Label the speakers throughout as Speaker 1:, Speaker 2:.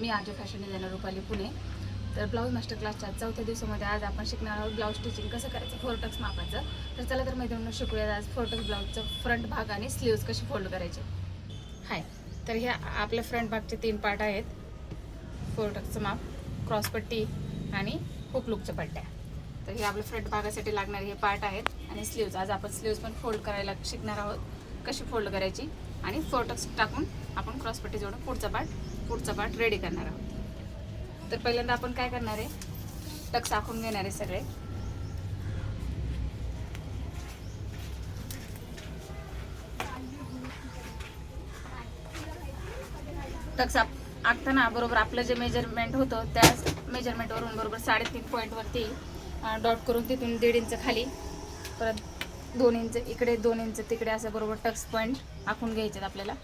Speaker 1: मी आज fashion designer Rupali Pune. तर blouse master क्लासच्या चौथ्या दिवसामध्ये आज आपण शिकणार आहोत ब्लाऊज स्टिचिंग कसं करायचं? फोरटक्स मापाचं. तर चला तर मैत्रिणी शिकूया आज फोरटक्स ब्लाऊजचं फ्रंट भाग आणि स्लीव्ज कसे फोल्ड करायचे. हाय. तर हे आपल्या फ्रंट भागचे तीन पार्ट आहेत. फोरटक्सचं माप क्रॉसपट्टी आणि हुकलुकच्या पट्ट्या. तर हे आपल्या फ्रंट भागासाठी लागणारे हे पार्ट आहेत. आणि स्लीव्ज आज आपण स्लीव्ज पण फोल्ड करायला शिकणार आहोत. कशी फोल्ड करायची? आणि फोरटक्स टाकून आपण क्रॉसपट्टी जोडून पुढचा पार्ट पुढचा पार्ट रेडी करणार आहोत. तर पहिल्यांदा आपण काय करणार आहे? टक्स आखून घेणार आहे सगळे. टक्स आप आखताना बरोबर आपलं जे मेजरमेंट होतं त्या मेजरमेंटवरून बरोबर साडेतीन पॉईंटवरती डॉट करून तिथून दीड इंच खाली परत दोन इंच इकडे दोन इंच तिकडे असं बरोबर टक्स पॉईंट आखून घ्यायचे आपल्याला.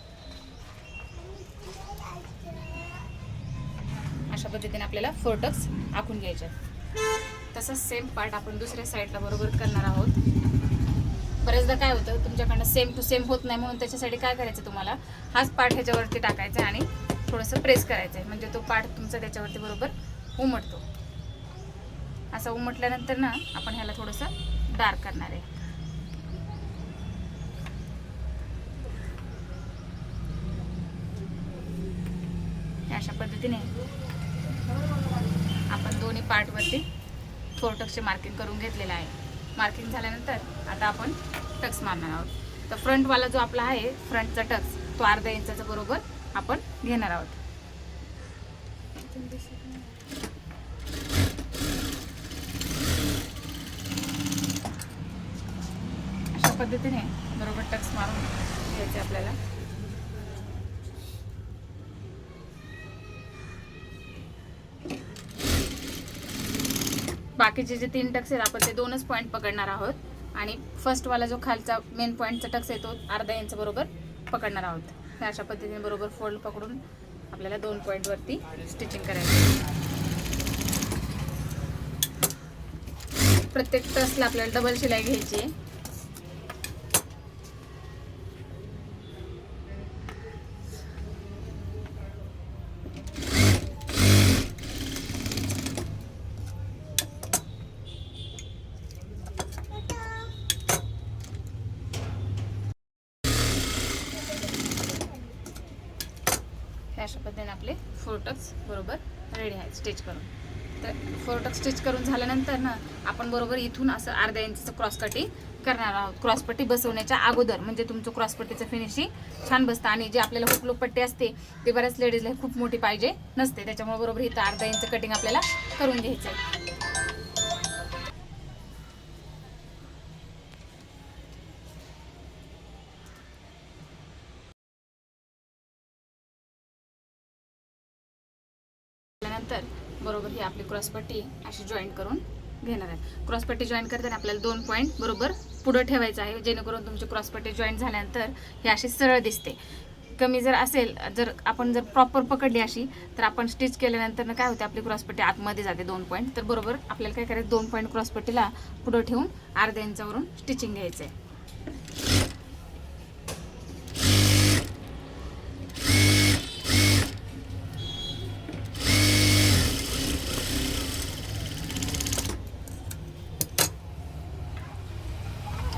Speaker 1: अशा पद्धतीने आपल्याला फोर टक्स आखून घ्यायचे आहेत. तसंच सेम पार्ट आपण दुसऱ्या साईडला बरोबर करणार आहोत. बरेचदा काय होतं तुमच्याकडनं सेम टू सेम होत नाही म्हणून त्याच्यासाठी काय करायचं तुम्हाला? हाच पार्ट ह्याच्यावरती टाकायचा आहे आणि थोडंसं प्रेस करायचं आहे. म्हणजे तो पार्ट तुमचा त्याच्यावरती बरोबर उमटतो. असं उमटल्यानंतर ना आपण ह्याला थोडंसं डार्क करणार आहे. हे अशा पद्धतीने पार्टवरती फोर टक्सचे मार्किंग करून घेतलेलं आहे. मार्किंग झाल्यानंतर आता आपण टक्स मारणार आहोत. तर फ्रंटवाला जो आपला आहे फ्रंटचा टक्स तो अर्धा इंचाचा बरोबर आपण घेणार आहोत. अशा पद्धतीने बरोबर टक्स मारून घ्यायचे आपल्याला. बाकीचे जे तीन टक्स आहेत आपण ते दोनच पॉईंट पकडणार आहोत. आणि फर्स्टवाला जो खालचा मेन पॉईंटचा टक्स आहे तो अर्धा इंच बरोबर पकडणार आहोत. अशा पद्धतीने बरोबर फोल्ड पकडून आपल्याला दोन पॉईंटवरती स्टिचिंग करायचं प्रत्येक टसला आपल्याला डबल शिलाई घ्यायची आहे. हे अशा पद्धतीने आपले फोरटक्स बरोबर रेडी आहेत स्टिच करून. तर फोरटक्स स्टिच करून झाल्यानंतर ना आपण बरोबर इथून असं अर्ध्या इंचचं क्रॉस कटिंग करणार आहोत. क्रॉसपट्टी बसवण्याच्या अगोदर म्हणजे तुमचं क्रॉसपट्टीचं फिनिशिंग छान बसतं आणि जे आपल्याला हुकलूक पट्टी असते ते बऱ्याच लेडीजला खूप मोठी पाहिजे नसते. त्याच्यामुळे बरोबर इथं अर्धा इंच कटिंग आपल्याला करून घ्यायचं आहे. त्यानंतर बरोबर ही आपली क्रॉसपट्टी अशी जॉईंट करून घेणार आहे. क्रॉसपट्टी जॉईन करताना आपल्याला दोन पॉईंट बरोबर पुढं ठेवायचं आहे जेणेकरून तुमची क्रॉसपट्टी जॉईन झाल्यानंतर ही अशी सरळ दिसते. कमी जर असेल जर आपण जर प्रॉपर पकडली अशी तर आपण स्टिच केल्यानंतर काय होते आपली क्रॉसपट्टी आतमध्ये जाते दोन पॉईंट तर बरोबर आपल्याला काय करायचं दोन पॉईंट क्रॉसपट्टीला पुढं ठेवून अर्ध्या इंचावरून स्टिचिंग घ्यायचं आहे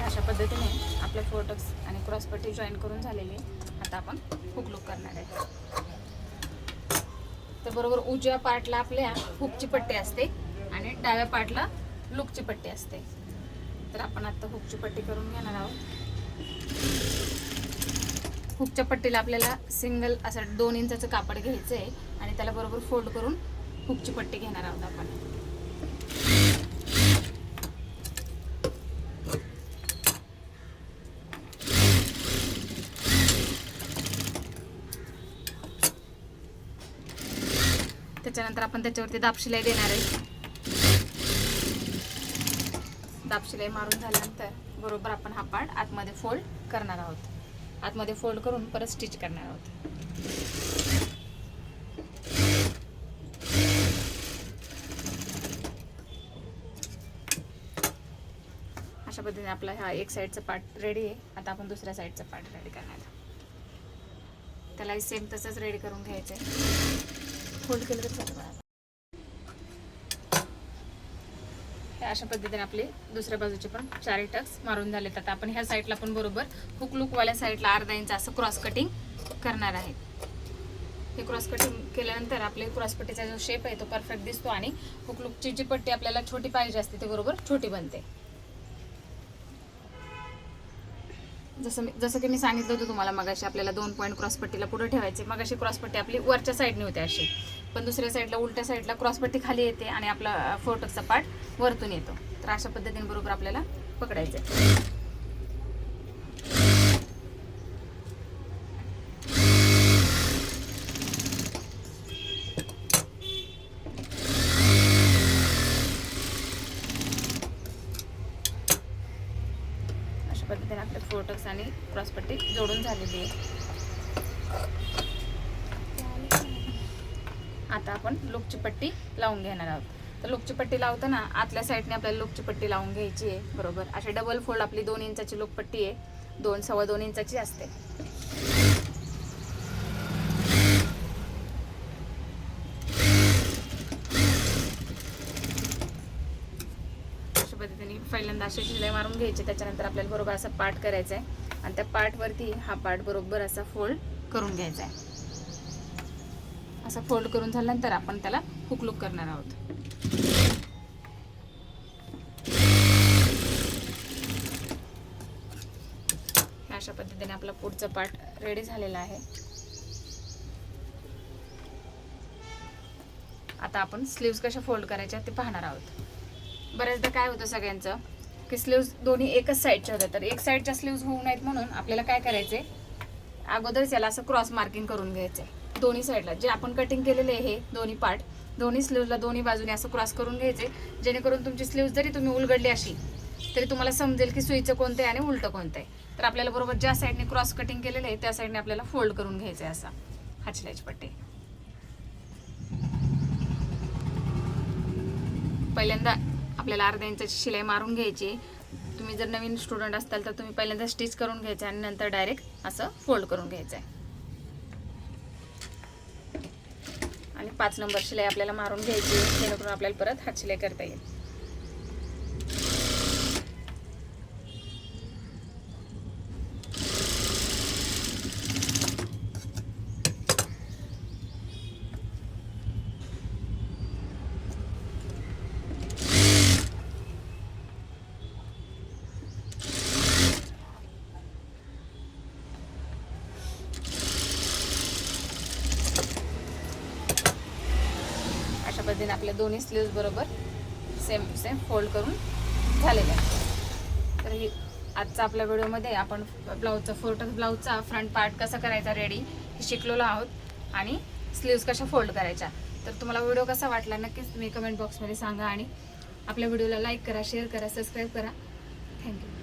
Speaker 1: अशा पद्धतीने आपले फोटक्स आणि क्रॉसपट्टी जॉईन करून झालेली आता आपण हुक लुक करणार आहे. तर बरोबर उजव्या पार्टला आपल्या हुकची पट्टी असते आणि डाव्या पार्टला लुकची पट्टी असते. तर आपण आता हुकची पट्टी करून घेणार आहोत. हुकच्या पट्टीला आपल्याला सिंगल असं दोन इंचाचं कापड घ्यायचं आहे आणि त्याला बरोबर फोल्ड करून हुकची पट्टी घेणार आहोत आपण. त्याच्यानंतर आपण त्याच्यावरती दापशिलाई देणार आहे. दापशिलाई मारून झाल्यानंतर बरोबर आपण हा पार्ट आतमध्ये फोल्ड करणार आहोत. आतमध्ये फोल्ड करून परत स्टिच करणार आहोत. अशा पद्धतीने आपला हा एक साईडचा पार्ट रेडी आहे. आता आपण दुसऱ्या साईडचा पार्ट रेडी करणार त्यालाही सेम तसंच रेडी करून घ्यायचं आहे फोल्ड केलं तर अशा पद्धतीने आपले दुसऱ्या बाजूचे पण चारही टक्स मारून झालेत. आता आपण ह्या साईडला पण बरोबर हुक लुकवाल्या साईडला अर्धा इंच असं क्रॉस कटिंग करणार आहे. हे क्रॉस कटिंग केल्यानंतर आपले क्रॉस पट्टीचा जो शेप आहे तो परफेक्ट दिसतो आणि हुक लुकची जी पट्टी आपल्याला छोटी पाहिजे असते ती बरोबर छोटी बनते. जसं मी जसं की मी सांगितलं होतं तुम्हाला मगाशी आपल्याला दोन पॉईंट क्रॉसपट्टीला पुढे ठेवायचे. मगाशी क्रॉसपट्टी आपली वरच्या साईडने होते अशी. पण दुसऱ्या साईडला उलट्या साईडला क्रॉसपट्टी खाली येते आणि आपला फोटोचा पार्ट वरतून येतो तर अशा पद्धतीने बरोबर आपल्याला पकडायचं आहे. अशा पद्धतीने आपले फोटोक्स आणि क्रॉसपट्टी जोडून झालेली आहे आता आपण लुकची पट्टी लावून घेणार आहोत. तर लुकची पट्टी लावताना आतल्या साईडने आपल्याला लुकची पट्टी लावून घ्यायची आहे बरोबर? अशी डबल फोल्ड आपली दोन इंचाची लुकपट्टी आहे. दोन सव्वा दोन इंचाची असते. अशा पद्धतीने पहिल्यांदा अशी शिलाई मारून घ्यायची. त्याच्यानंतर आपल्याला बरोबर असा पार्ट करायचा आहे आणि त्या पार्टवरती हा पार्ट बरोबर असा फोल्ड करून घ्यायचा आहे असा फोल्ड करून झाल्यानंतर आपण त्याला हुकलुक करणार आहोत. अशा पद्धतीने आपला पुढचा पार्ट रेडी झालेला आहे. आता आपण स्लीव्स कशा फोल्ड करायच्या ते पाहणार आहोत. बऱ्याचदा काय होतं सगळ्यांचं की स्लीव्स दोन्ही एकच साईडच्या होत्या तर एक साईडच्या स्लीव्स होऊ नयेत म्हणून आपल्याला काय करायचे अगोदरच याला असं क्रॉस मार्किंग करून घ्यायचं आहे दोन्ही साईडला जे आपण कटिंग केलेले आहे हे दोन्ही पार्ट दोन्ही स्लीवला दोन्ही बाजूने असं क्रॉस करून घ्यायचे. जेणेकरून तुमची स्लीव्ह जरी तुम्ही उलगडली अशी तरी तुम्हाला समजेल की सुईचं कोणतं आहे आणि उलटं कोणतं आहे तर आपल्याला बरोबर ज्या साईडने क्रॉस कटिंग केलेलं आहे त्या साईडने आपल्याला फोल्ड करून घ्यायचं आहे असा. हाचल्याची पट्टे. पहिल्यांदा आपल्याला अर्ध्या इंचाची शिलाई मारून घ्यायची. तुम्ही जर नवीन स्टुडंट असाल तर तुम्ही पहिल्यांदा स्टिच करून घ्यायचं आणि नंतर डायरेक्ट असं फोल्ड करून घ्यायचं आहे आणि पाच नंबर शिलाई आपल्याला मारून घ्यायची जेणेकरून आपल्याला परत हात शिलाई करता येईल अशा पद्धतीने आपल्या दोन्ही स्लीव्स बरोबर सेम सेम फोल्ड करून झालेले आहे तर ही आजचा आपल्या व्हिडिओमध्ये आपण ब्लाऊजचा फोटो ब्लाऊजचा फ्रंट पार्ट कसा करायचा रेडी हे शिकलेलो आहोत आणि स्लीव्ज कशा फोल्ड करायच्या. तर तुम्हाला व्हिडिओ कसा वाटला नक्कीच तुम्ही कमेंट बॉक्समध्ये सांगा आणि आपल्या व्हिडिओला लाईक करा शेअर करा सबस्क्राईब करा. थँक्यू